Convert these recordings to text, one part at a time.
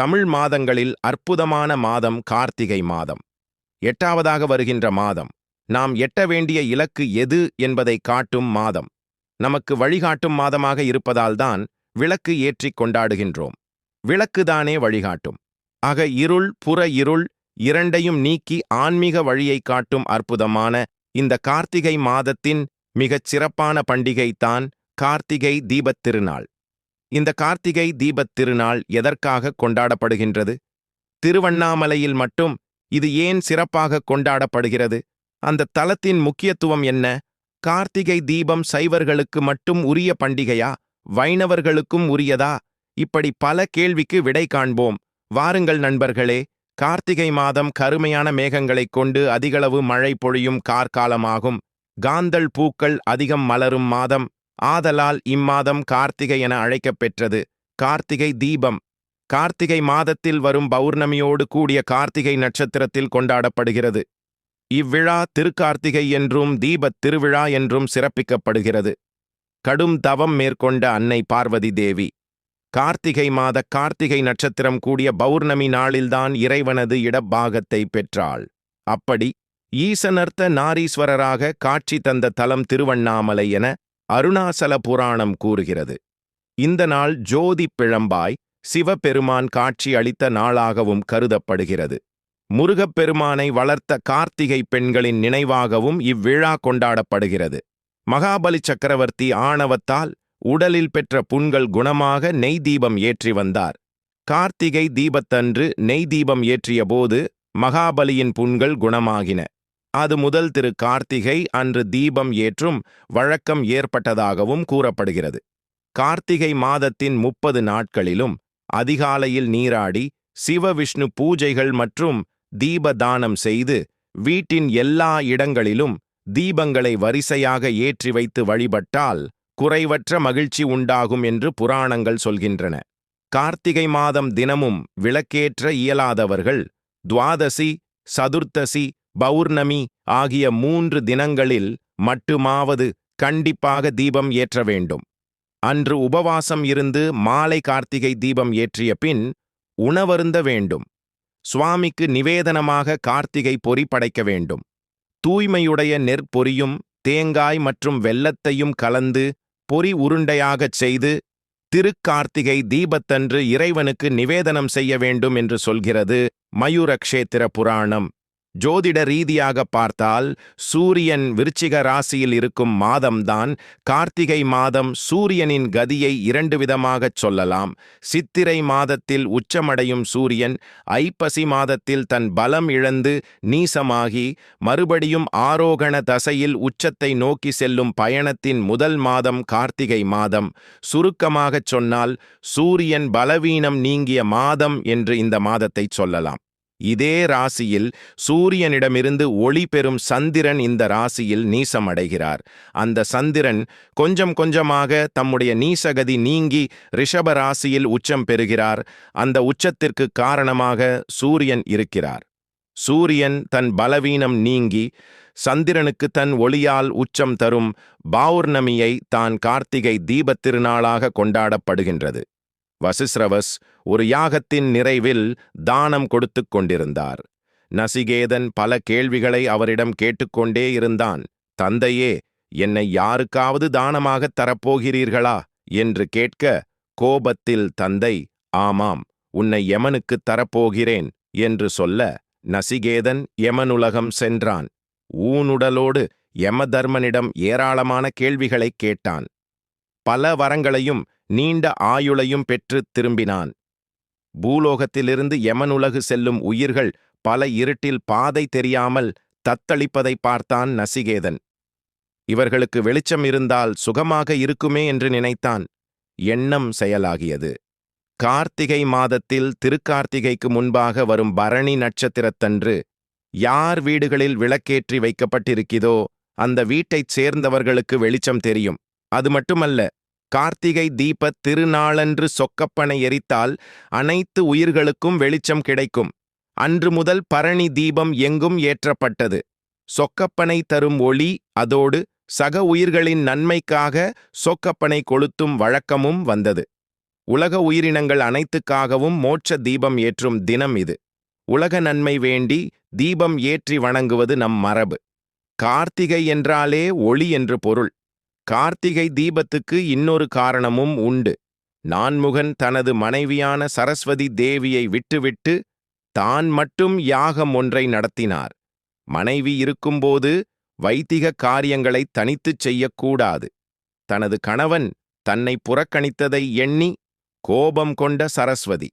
தமிழ் மாதங்களில் அற்புதமான மாதம் கார்த்திகை மாதம். எட்டாவதாக வருகின்ற மாதம். நாம் எட்ட வேண்டிய இலக்கு எது என்பதை காட்டும் மாதம். நமக்கு வழிகாட்டும் மாதமாக இருப்பதால்தான் விளக்கு ஏற்றிக் கொண்டாடுகின்றோம். விளக்குதானே வழிகாட்டும். ஆக இருள் புற இருள் இரண்டையும் நீக்கி ஆன்மீக வழியை காட்டும் அற்புதமான இந்த கார்த்திகை மாதத்தின் மிகச் சிறப்பான பண்டிகைதான் கார்த்திகை தீபத் திருநாள். இந்த கார்த்திகை தீபத் திருநாள் எதற்காக கொண்டாடப்படுகின்றது? திருவண்ணாமலையில் மட்டும் இது ஏன் சிறப்பாக கொண்டாடப்படுகிறது? அந்த தலத்தின் முக்கியத்துவம் என்ன? கார்த்திகை தீபம் சைவர்களுக்கு மட்டும் உரிய பண்டிகையா? வைணவர்களுக்கும் உரியதா? இப்படி பல கேள்விக்கு விடை காண்போம். வாருங்கள் நண்பர்களே கார்த்திகை மாதம் கருமையான மேகங்களைக் கொண்டு அதிகளவு மழை பொழியும் கார்காலமாகும். காந்தள் பூக்கள் அதிகம் மலரும் மாதம். ஆதலால் இம்மாதம் கார்த்திகை என அழைக்கப் பெற்றது கார்த்திகை தீபம். கார்த்திகை மாதத்தில் வரும் பௌர்ணமியோடு கூடிய கார்த்திகை நட்சத்திரத்தில் கொண்டாடப்படுகிறது. இவ்விழா திருக்கார்த்திகை என்றும் தீபத் திருவிழா என்றும் சிறப்பிக்கப்படுகிறது. கடும் தவம் மேற்கொண்ட அன்னை பார்வதி தேவி. கார்த்திகை மாத கார்த்திகை நட்சத்திரம் கூடிய பௌர்ணமி நாளில்தான் இறைவனது இடப்பாகத்தை பெற்றாள். அப்படி ஈசனர்த்த நாரீஸ்வரராக காட்சி தந்த தலம் திருவண்ணாமலை என அருணாசல புராணம் கூறுகிறது. இந்த நாள் ஜோதி பிழம்பாய் சிவபெருமான் காட்சி அளித்த நாளாகவும் கருதப்படுகிறது. முருகப்பெருமானை வளர்த்த கார்த்திகை பெண்களின் நினைவாகவும் இவ்விழா கொண்டாடப்படுகிறது. மகாபலி சக்கரவர்த்தி ஆணவத்தால் உடலில் பெற்ற புண்கள் குணமாக நெய் தீபம் ஏற்றி வந்தார். கார்த்திகை தீபத்தன்று நெய் தீபம் ஏற்றியபோது மகாபலியின் புண்கள் குணமாகின. அது முதல் திரு கார்த்திகை அன்று தீபம் ஏற்றும் வழக்கம் ஏற்பட்டதாகவும் கூறப்படுகிறது. கார்த்திகை மாதத்தின் முப்பது நாட்களிலும் அதிகாலையில் நீராடி சிவவிஷ்ணு பூஜைகள் மற்றும் தீபதானம் செய்து வீட்டின் எல்லா இடங்களிலும் தீபங்களை வரிசையாக ஏற்றி வைத்து வழிபட்டால் குறைவற்ற மகிழ்ச்சி உண்டாகும் என்று புராணங்கள் சொல்கின்றன. கார்த்திகை மாதம் தினமும் விளக்கேற்ற இயலாதவர்கள் துவாதசி சதுர்த்தசி பௌர்ணமி ஆகிய மூன்று தினங்களில் மட்டுமாவது கண்டிப்பாக தீபம் ஏற்ற வேண்டும். அன்று உபவாசம் இருந்து மாலை கார்த்திகை தீபம் ஏற்றிய பின் உணவருந்த வேண்டும். சுவாமிக்கு நிவேதனமாக கார்த்திகை பொறி படைக்க வேண்டும். தூய்மையுடைய நெற்பொரியும் தேங்காய் மற்றும் வெல்லத்தையும் கலந்து பொறி உருண்டையாகச் செய்து திருக்கார்த்திகை தீபத்தன்று இறைவனுக்கு நிவேதனம் செய்ய வேண்டும் என்று சொல்கிறது மயூரக்ஷேத்திர புராணம். ஜோதிட ரீதியாக பார்த்தால் சூரியன் விருச்சிக ராசியில் இருக்கும் மாதம்தான் கார்த்திகை மாதம் சூரியனின் கதியை இரண்டு விதமாகச் சொல்லலாம். சித்திரை மாதத்தில் உச்சமடையும் சூரியன் ஐப்பசி மாதத்தில் தன் பலம் இழந்து நீசமாகி மறுபடியும் ஆரோகண தசையில் உச்சத்தை நோக்கி செல்லும் பயணத்தின் முதல் மாதம் கார்த்திகை மாதம். சுருக்கமாகச் சொன்னால் சூரியன் பலவீனம் நீங்கிய மாதம் என்று இந்த மாதத்தை சொல்லலாம். இதே ராசியில் சூரியனிடமிருந்து ஒளி பெறும் சந்திரன் இந்த ராசியில் நீசமடைகிறார். அந்த சந்திரன் கொஞ்சம் கொஞ்சமாக தம்முடைய நீசகதி நீங்கி ரிஷப ராசியில் உச்சம் பெறுகிறார். அந்த உச்சத்திற்கு காரணமாக சூரியன் இருக்கிறார். சூரியன் தன் பலவீனம் நீங்கி சந்திரனுக்கு தன் ஒளியால் உச்சம் தரும் பௌர்ணமியை தான் கார்த்திகை தீபத் திருநாளாக கொண்டாடப்படுகின்றது. வசிஸ்ரவஸ் ஒரு யாகத்தின் நிறைவில் தானம் கொடுத்துக் கொண்டிருந்தார். நசிகேதன் பல கேள்விகளை அவரிடம் கேட்டுக்கொண்டே இருந்தான். தந்தையே என்னை யாருக்காவது தானமாகத் தரப்போகிறீர்களா? என்று கேட்க கோபத்தில் தந்தை ஆமாம் உன்னை யமனுக்குத் தரப்போகிறேன் என்று சொல்ல நசிகேதன் யமனுலகம் சென்றான். ஊனுடலோடு யமதர்மனிடம் ஏராளமான கேள்விகளைக் கேட்டான். பல வரங்களையும் நீண்ட ஆயுளையும் பெற்றுத் திரும்பினான். பூலோகத்திலிருந்து யமனுலகு செல்லும் உயிர்கள் பல இருட்டில் பாதை தெரியாமல் தத்தளிப்பதை பார்த்தான் நசிகேதன். இவர்களுக்கு வெளிச்சம் இருந்தால் சுகமாக இருக்குமே என்று நினைத்தான். எண்ணம் செயலாகியது. கார்த்திகை மாதத்தில் திருக்கார்த்திகைக்கு முன்பாக வரும் பரணி நட்சத்திரத்தன்று யார் வீடுகளில் விளக்கேற்றி வைக்கப்பட்டிருக்கிறதோ அந்த வீட்டைச் சேர்ந்தவர்களுக்கு வெளிச்சம் தெரியும். அது மட்டுமல்ல கார்த்திகை தீபத் திருநாளன்று சொக்கப்பனை எரித்தால் அனைத்து உயிர்களுக்கும் வெளிச்சம் கிடைக்கும். அன்று முதல் பரணி தீபம் எங்கும் ஏற்றப்பட்டது. சொக்கப்பனை தரும் ஒளி அதோடு சக உயிர்களின் நன்மைக்காக சொக்கப்பனை கொளுத்தும் வழக்கமும் வந்தது. உலக உயிரினங்கள் அனைத்துக்காகவும் மோட்ச தீபம் ஏற்றும் தினம் இது. உலக நன்மை வேண்டி தீபம் ஏற்றி வணங்குவது நம் மரபு. கார்த்திகை என்றாலே ஒளி என்று பொருள். கார்த்திகை தீபத்துக்கு இன்னொரு காரணமும் உண்டு. நான்முகன் தனது மனைவியான சரஸ்வதி தேவியை விட்டுவிட்டு தான் மட்டும் யாகம் ஒன்றை நடத்தினார். மனைவி இருக்கும்போது வைதிக காரியங்களை தனித்துச் செய்யக்கூடாது. தனது கணவன் தன்னை புறக்கணித்ததை எண்ணி கோபம் கொண்ட சரஸ்வதி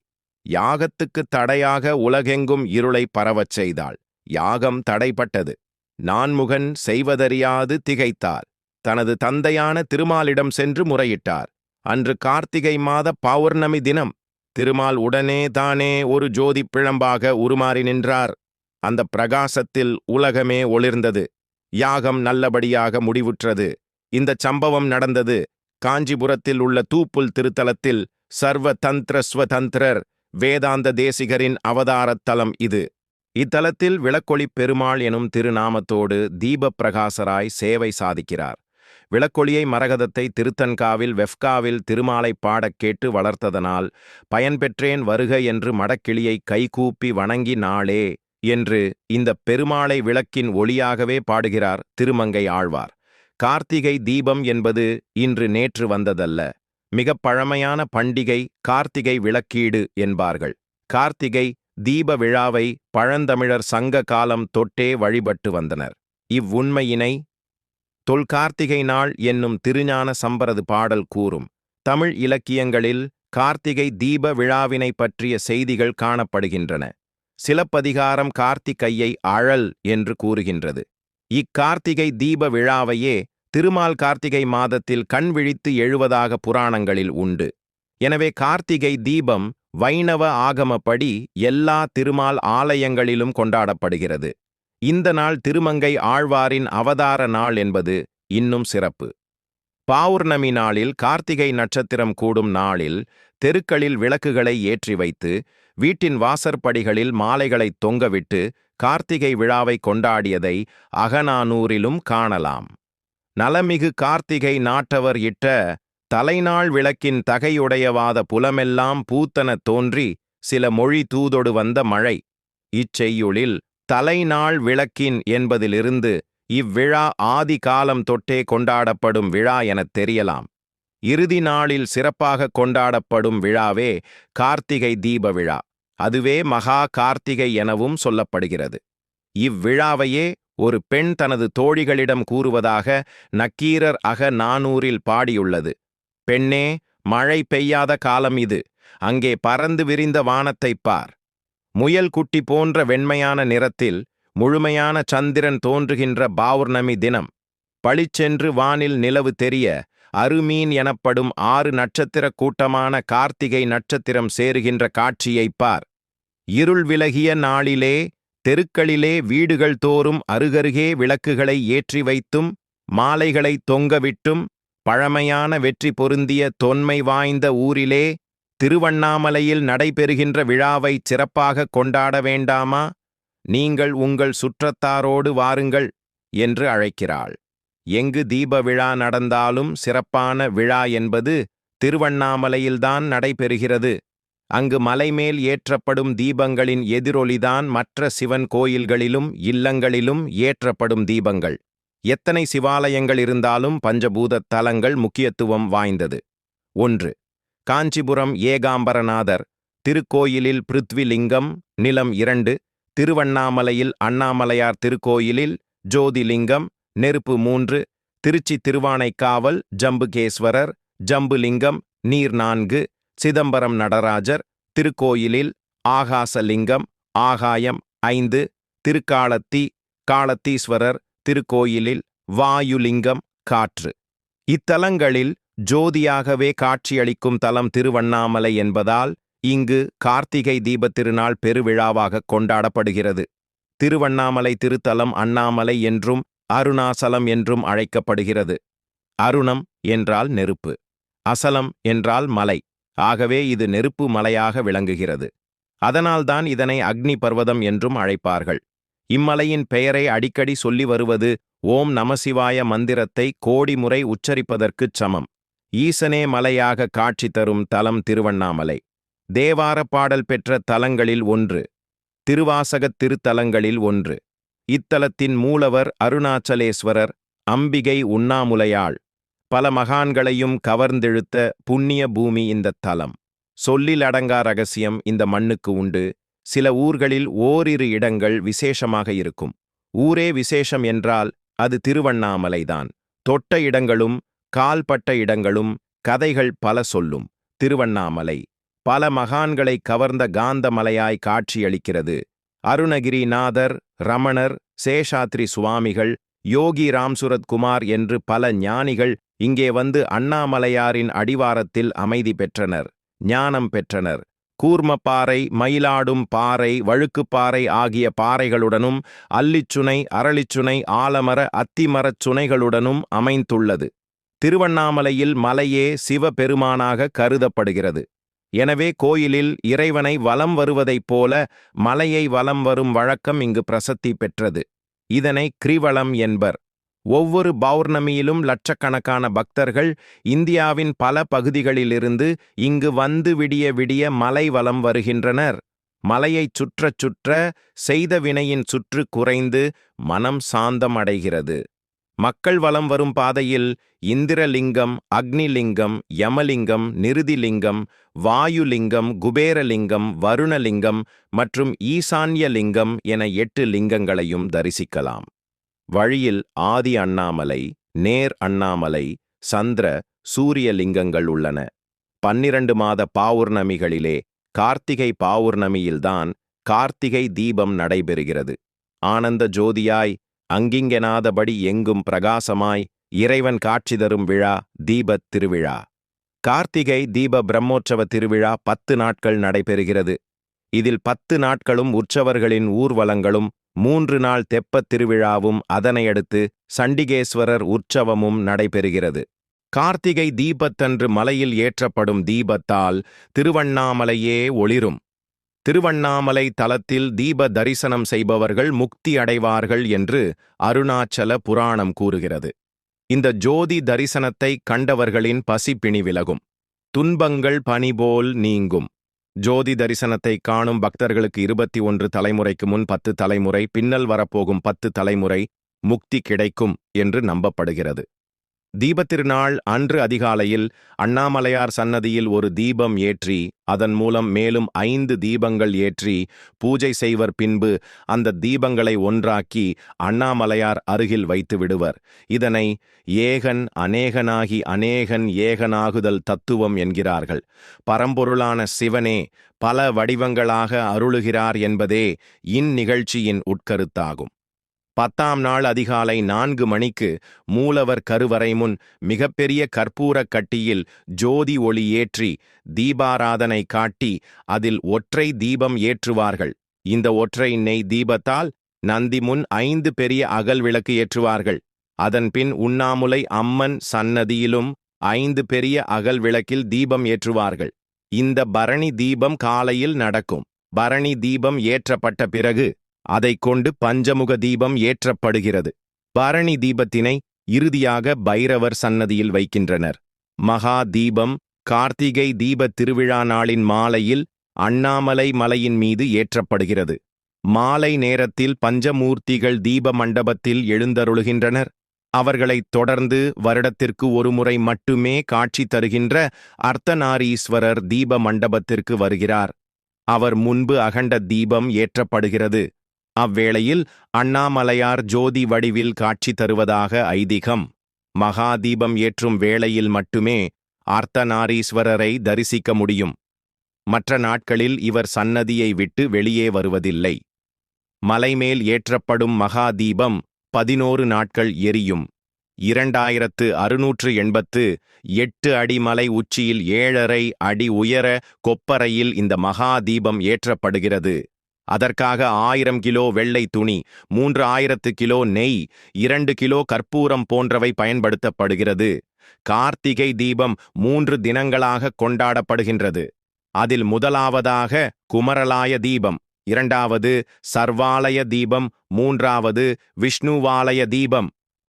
யாகத்துக்கு தடையாக உலகெங்கும் இருளை பரவச் செய்தாள். யாகம் தடைப்பட்டது நான்முகன் செய்வதறியாது திகைத்தார். தனது தந்தையான திருமாலிடம் சென்று முறையிட்டார். அன்று கார்த்திகை மாத பௌர்ணமி தினம் திருமால் உடனே தானே ஒரு ஜோதி பிழம்பாக உருமாறி நின்றார். அந்த பிரகாசத்தில் உலகமே ஒளிர்ந்தது. யாகம் நல்லபடியாக முடிவுற்றது. இந்தச் சம்பவம் நடந்தது. காஞ்சிபுரத்தில் உள்ள தூப்புல் திருத்தலத்தில் சர்வ தந்திர ஸ்வதந்திரர் வேதாந்த தேசிகரின் அவதாரத் தலம் இது. இத்தலத்தில் விளக்கொளி பெருமாள் எனும் திருநாமத்தோடு தீபப் பிரகாசராய் சேவை சாதிக்கிறார். விளக்கொளியை மரகதத்தை திருத்தன்காவில் வெஃப்காவில் திருமாலை பாடக் கேட்டு வளர்த்ததனால் பயன்பெற்றேன் வருக என்று மடக்கிளியை கைகூப்பி வணங்கி நாளே என்று இந்த பெருமாளை விளக்கின் ஒளியாகவே பாடுகிறார் திருமங்கை ஆழ்வார். கார்த்திகை தீபம் என்பது இன்று நேற்று வந்ததல்ல. மிகப் பழமையான பண்டிகை கார்த்திகை விளக்கீடு என்பார்கள். கார்த்திகை தீப விழாவை பழந்தமிழர் சங்க காலம் தொட்டே வழிபட்டு வந்தனர். இவ்வுண்மையினை தொல்கார்த்திகை நாள் என்னும் திருஞான சம்பரது பாடல் கூறும். தமிழ் இலக்கியங்களில் கார்த்திகை தீப விழாவினை பற்றிய செய்திகள் காணப்படுகின்றன. சிலப்பதிகாரம் கார்த்திகையை அழல் என்று கூறுகின்றது. இக்கார்த்திகை தீப விழாவையே திருமால் கார்த்திகை மாதத்தில் கண் விழித்து எழுவதாக புராணங்களில் உண்டு. எனவே கார்த்திகை தீபம் வைணவ ஆகமப்படி எல்லா திருமால் ஆலயங்களிலும் கொண்டாடப்படுகிறது. இந்த நாள் திருமங்கை ஆழ்வாரின் அவதார நாள் என்பது இன்னும் சிறப்பு. பௌர்ணமி நாளில் கார்த்திகை நட்சத்திரம் கூடும் நாளில் தெருக்களில் விளக்குகளை ஏற்றி வைத்து வீட்டின் வாசற்படிகளில் மாலைகளை தொங்கவிட்டு கார்த்திகை விழாவை கொண்டாடியதை அகநானூரிலும் காணலாம். நலமிகு கார்த்திகை நாட்டவர் இட்ட தலைநாள் விளக்கின் தகையுடையவாத புலமெல்லாம் பூத்தன தோன்றி சில மொழி தூதொடு வந்த மழை. இச்செய்யுளில் தலைநாள் விளக்கின் என்பதிலிருந்து இவ்விழா ஆதி காலம் தொட்டே கொண்டாடப்படும் விழா எனத் தெரியலாம். இறுதி நாளில் சிறப்பாக கொண்டாடப்படும் விழாவே கார்த்திகை தீப விழா. அதுவே மகா கார்த்திகை எனவும் சொல்லப்படுகிறது. இவ்விழாவையே ஒரு பெண் தனது தோழிகளிடம் கூறுவதாக நக்கீரர் அக நானூறில் பாடியுள்ளது. பெண்ணே மழை பெய்யாத காலம் இது. அங்கே பறந்து விரிந்த வானத்தைப் பார். முயல் குட்டி போன்ற வெண்மையான நிறத்தில் முழுமையான சந்திரன் தோன்றுகின்ற பௌர்ணமி தினம். பளிச்சென்று வானில் நிலவு தெரிய அருமீன் எனப்படும் ஆறு நட்சத்திர கூட்டமான கார்த்திகை நட்சத்திரம் சேருகின்ற காட்சியைப் பார். இருள் விலகிய நாளிலே தெருக்களிலே வீடுகள் தோறும் அருகருகே விளக்குகளை ஏற்றி வைத்தும் மாலைகளை தொங்கவிட்டும் பழமையான வெற்றி பொருந்திய தொன்மை வாய்ந்த ஊரிலே திருவண்ணாமலையில் நடைபெறுகின்ற விழாவை சிறப்பாக கொண்டாட வேண்டாமா? நீங்கள் உங்கள் சுற்றத்தாரோடு வாருங்கள் என்று அழைக்கிறாள். எங்கு தீப விழா நடந்தாலும் சிறப்பான விழா என்பது திருவண்ணாமலையில்தான் நடைபெறுகிறது. அங்கு மலைமேல் ஏற்றப்படும் தீபங்களின் எதிரொலிதான் மற்ற சிவன் கோயில்களிலும் இல்லங்களிலும் ஏற்றப்படும் தீபங்கள். எத்தனை சிவாலயங்கள் இருந்தாலும் பஞ்சபூத தலங்கள் முக்கியத்துவம் வாய்ந்தது. ஒன்று காஞ்சிபுரம் ஏகாம்பரநாதர் திருக்கோயிலில் பிருத்விலிங்கம் நிலம் இரண்டு திருவண்ணாமலையில் அண்ணாமலையார் திருக்கோயிலில் ஜோதிலிங்கம் நெருப்பு மூன்று திருச்சி திருவானைக்காவல் ஜம்புகேஸ்வரர் ஜம்புலிங்கம் நீர் நான்கு சிதம்பரம் நடராஜர் திருக்கோயிலில் ஆகாசலிங்கம் ஆகாயம் ஐந்து திருக்காலத்தி காலத்தீஸ்வரர் திருக்கோயிலில் வாயுலிங்கம் காற்று. இத்தலங்களில் ஜோதியாகவே காட்சியளிக்கும் தலம் திருவண்ணாமலை என்பதால் இங்கு கார்த்திகை தீபத் திருநாள் பெருவிழாவாக கொண்டாடப்படுகிறது. திருவண்ணாமலை திருத்தலம் அண்ணாமலை என்றும் அருணாசலம் என்றும் அழைக்கப்படுகிறது. அருணம் என்றால் நெருப்பு. அசலம் என்றால் மலை. ஆகவே இது நெருப்பு மலையாக விளங்குகிறது. அதனால்தான் இதனை அக்னி பர்வதம் என்றும் அழைப்பார்கள். இம்மலையின் பெயரை அடிக்கடி சொல்லி வருவது ஓம் நமசிவாய மந்திரத்தை கோடி முறை உச்சரிப்பதற்குச் சமம். ஈசனே மலையாக காட்சி தரும் தலம் திருவண்ணாமலை. தேவார பாடல் பெற்ற தலங்களில் ஒன்று. திருவாசகத் திருத்தலங்களில் ஒன்று. இத்தலத்தின் மூலவர் அருணாச்சலேஸ்வரர் அம்பிகை உண்ணாமுலையாள். பல மகான்களையும் கவர்ந்தெழுத்த புண்ணிய பூமி இந்தத் தலம். சொல்லில் அடங்கா ரகசியம் இந்த மண்ணுக்கு உண்டு. சில ஊர்களில் ஓரிரு இடங்கள் விசேஷமாக இருக்கும். ஊரே விசேஷம் என்றால் அது திருவண்ணாமலைதான். தொட்ட இடங்களும் கால்பட்ட இடங்களும் கதைகள் பல சொல்லும். திருவண்ணாமலை. பல மகான்களை கவர்ந்த காந்தமலையாய் காட்சியளிக்கிறது. அருணகிரிநாதர் ரமணர் சேஷாத்ரி சுவாமிகள் யோகி ராம்சுரத் குமார் என்று பல ஞானிகள் இங்கே வந்து அண்ணாமலையாரின் அடிவாரத்தில் அமைதி பெற்றனர் ஞானம் பெற்றனர். கூர்மப்பாறை மயிலாடும் பாறை வழுக்குப்பாறை ஆகிய பாறைகளுடனும் அல்லிச்சுனை அரளிச்சுனை ஆலமர அத்திமரச் சுனைகளுடனும் அமைந்துள்ளது. திருவண்ணாமலையில் மலையே சிவபெருமானாக கருதப்படுகிறது. எனவே கோயிலில் இறைவனை வலம் வருவதைப் போல மலையை வலம் வரும் வழக்கம் இங்கு பிரசத்தி பெற்றது. இதனை கிரிவலம் என்பர். ஒவ்வொரு பௌர்ணமியிலும் லட்சக்கணக்கான பக்தர்கள் இந்தியாவின் பல பகுதிகளிலிருந்து இங்கு வந்து விடிய விடிய மலை வலம் வருகின்றனர். மலையைச் சுற்றச் சுற்ற செய்த வினையின் சுற்று குறைந்து மனம் சாந்தம் அடைகிறது மக்கள் வலம் வரும் பாதையில் இந்திரலிங்கம் அக்னிலிங்கம் யமலிங்கம் நிருதிலிங்கம் வாயுலிங்கம் குபேரலிங்கம் வருணலிங்கம் மற்றும் ஈசான்யலிங்கம் என எட்டு லிங்கங்களையும் தரிசிக்கலாம். வழியில் ஆதி அண்ணாமலை நேர் அண்ணாமலை சந்திர சூரிய லிங்கங்கள் உள்ளன. பன்னிரண்டு மாத பாவுர்ணமிகளிலே கார்த்திகை பாவுர்ணமியில்தான் கார்த்திகை தீபம் நடைபெறுகிறது. ஆனந்த ஜோதியாய் அங்கிங்கெனாதபடி எங்கும் பிரகாசமாய் இறைவன் காட்சி தரும் விழா தீபத் திருவிழா. கார்த்திகை தீப பிரம்மோற்சவ திருவிழா பத்து நாட்கள் நடைபெறுகிறது. இதில் பத்து நாட்களும் உற்சவர்களின் ஊர்வலங்களும் மூன்று நாள் தெப்பத் திருவிழாவும் அதனையடுத்து சண்டிகேஸ்வரர் உற்சவமும் நடைபெறுகிறது. கார்த்திகை தீபத்தன்று மலையில் ஏற்றப்படும் தீபத்தால் திருவண்ணாமலையே ஒளிரும். திருவண்ணாமலை தலத்தில் தீப தரிசனம் செய்பவர்கள் முக்தி அடைவார்கள் என்று அருணாச்சல புராணம் கூறுகிறது. இந்த ஜோதி தரிசனத்தை கண்டவர்களின் பசிப்பிணி விலகும். துன்பங்கள் பனிபோல் நீங்கும். ஜோதி தரிசனத்தை காணும் பக்தர்களுக்கு இருபத்தி ஒன்று தலைமுறைக்கு முன் பத்து தலைமுறை பின்னல் வரப்போகும் பத்து தலைமுறை முக்தி கிடைக்கும் என்று நம்பப்படுகிறது. தீபத்திருநாள் அன்று அதிகாலையில் அண்ணாமலையார் சன்னதியில் ஒரு தீபம் ஏற்றி அதன் மூலம் மேலும் ஐந்து தீபங்கள் ஏற்றி பூஜை செய்வர் பின்பு அந்த தீபங்களை ஒன்றாக்கி அண்ணாமலையார் அருகில் வைத்து விடுவர். இதனை ஏகன் அநேகனாகி அநேகன் ஏகனாகுதல் தத்துவம் என்கிறார்கள். பரம்பொருளான சிவனே பல வடிவங்களாக அருளுகிறார் என்பதே இந்நிகழ்ச்சியின் உட்கருத்தாகும். பத்தாம் நாள் அதிகாலை நான்கு மணிக்கு மூலவர் கருவறை முன் மிகப்பெரிய கற்பூரக் கட்டியில் ஜோதி ஒளி ஏற்றி தீபாராதனை காட்டி அதில் ஒற்றை தீபம் ஏற்றுவார்கள். இந்த ஒற்றை நெய் தீபத்தால் நந்தி முன் ஐந்து பெரிய அகல் விளக்கு ஏற்றுவார்கள். அதன்பின் உண்ணாமுலை அம்மன் சன்னதியிலும் ஐந்து பெரிய அகல் விளக்கில் தீபம் ஏற்றுவார்கள். இந்த பரணி தீபம் காலையில் நடக்கும். பரணி தீபம் ஏற்றப்பட்ட பிறகு அதைக் கொண்டு பஞ்சமுக தீபம் ஏற்றப்படுகிறது. பரணி தீபத்தினை இறுதியாக பைரவர் சன்னதியில் வைக்கின்றனர். மகா தீபம் கார்த்திகை தீப திருவிழா நாளின் மாலையில் அண்ணாமலை மலையின் மீது ஏற்றப்படுகிறது. மாலை நேரத்தில் பஞ்சமூர்த்திகள் தீப மண்டபத்தில் எழுந்தருளுகின்றனர். அவர்களைத் தொடர்ந்து வருடத்திற்கு ஒருமுறை மட்டுமே காட்சி தருகின்ற அர்த்தநாரீஸ்வரர் தீப மண்டபத்திற்கு வருகிறார். அவர் முன்பு அகண்ட தீபம் ஏற்றப்படுகிறது. அவ்வேளையில் அண்ணாமலையார் ஜோதி வடிவில் காட்சி தருவதாக ஐதீகம். மகாதீபம் ஏற்றும் வேளையில் மட்டுமே அர்த்தநாரீஸ்வரரை தரிசிக்க முடியும். மற்ற நாட்களில் இவர் சன்னதியை விட்டு வெளியே வருவதில்லை. மலைமேல் ஏற்றப்படும் மகாதீபம் பதினோரு நாட்கள் எரியும். இரண்டாயிரத்து அறுநூற்று எண்பத்து எட்டு அடி மலை உச்சியில் ஏழரை அடி உயர கொப்பரையில் இந்த மகாதீபம் ஏற்றப்படுகிறது. அதற்காக ஆயிரம் கிலோ வெள்ளை துணி மூன்று ஆயிரத்து கிலோ நெய் இரண்டு கிலோ கற்பூரம் போன்றவை பயன்படுத்தப்படுகிறது. கார்த்திகை தீபம் மூன்று தினங்களாக கொண்டாடப்படுகின்றது. அதில் முதலாவதாக குமரலாய தீபம் இரண்டாவது சர்வாலய தீபம் மூன்றாவது விஷ்ணுவாலய தீபம்.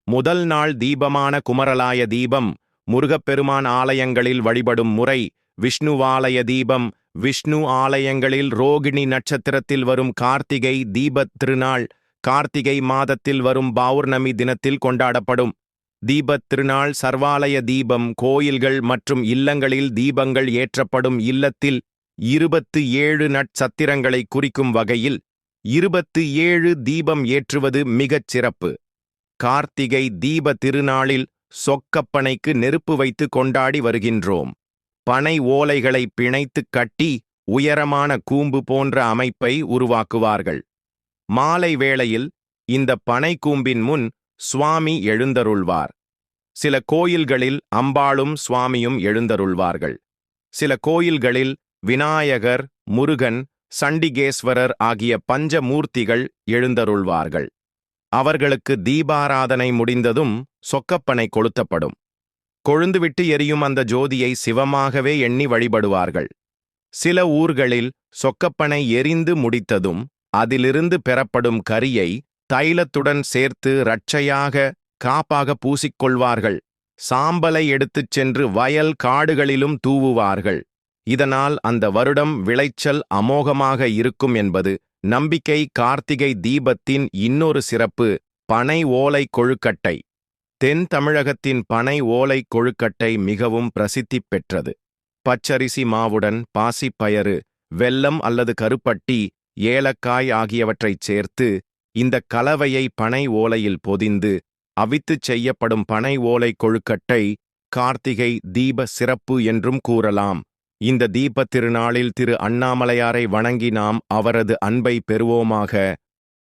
முதல் நாள் தீபமான குமரலாய தீபம் முருகப்பெருமான் ஆலயங்களில் வழிபடும் முறை விஷ்ணுவாலய தீபம் விஷ்ணு ஆலயங்களில் ரோகிணி நட்சத்திரத்தில் வரும் கார்த்திகை தீபத் திருநாள் கார்த்திகை மாதத்தில் வரும் பௌர்ணமி தினத்தில் கொண்டாடப்படும். தீபத் திருநாள் சர்வாலய தீபம் கோயில்கள் மற்றும் இல்லங்களில் தீபங்கள் ஏற்றப்படும் இல்லத்தில் இருபத்து ஏழு நட்சத்திரங்களை குறிக்கும் வகையில் இருபத்து ஏழு தீபம் ஏற்றுவது மிகச் சிறப்பு. கார்த்திகை தீப திருநாளில் சொக்கப்பனைக்கு நெருப்பு வைத்து கொண்டாடி வருகின்றோம். பனை ஓலைகளை பிணைத்துக் கட்டி உயரமான கூம்பு போன்ற அமைப்பை உருவாக்குவார்கள். மாலை வேளையில் இந்த பனை கூம்பின் முன் சுவாமி எழுந்தருள்வார். சில கோயில்களில் அம்பாளும் சுவாமியும் எழுந்தருள்வார்கள். சில கோயில்களில் விநாயகர் முருகன் சண்டிகேஸ்வரர் ஆகிய பஞ்சமூர்த்திகள் எழுந்தருள்வார்கள். அவர்களுக்கு தீபாராதனை முடிந்ததும் சொக்கப்பனை கொளுத்தப்படும். கொழுந்துவிட்டு எரியும் அந்த ஜோதியை சிவமாகவே எண்ணி வழிபடுவார்கள். சில ஊர்களில் சொக்கப்பனை எரிந்து முடித்ததும் அதிலிருந்து பெறப்படும் கரியை தைலத்துடன் சேர்த்து இரட்சையாக காப்பாக பூசிக்கொள்வார்கள். சாம்பலை எடுத்துச் சென்று வயல் காடுகளிலும் தூவுவார்கள். இதனால் அந்த வருடம் விளைச்சல் அமோகமாக இருக்கும் என்பது நம்பிக்கை கார்த்திகை தீபத்தின் இன்னொரு சிறப்பு பனை ஓலை கொழுக்கட்டை. தென் தமிழகத்தின் பனை ஓலை கொழுக்கட்டை மிகவும் பிரசித்தி பெற்றது. பச்சரிசி மாவுடன் பாசிப்பயறு வெல்லம் அல்லது கருப்பட்டி ஏலக்காய் ஆகியவற்றைச் சேர்த்து இந்த கலவையை பனை ஓலையில் பொதிந்து அவித்துச் செய்யப்படும் பனை ஓலை கொழுக்கட்டை கார்த்திகை தீப சிறப்பு என்றும் கூறலாம். இந்த தீபத் திருநாளில் திரு அண்ணாமலையாரை வணங்கி நாம் அவரது அன்பை பெறுவோமாக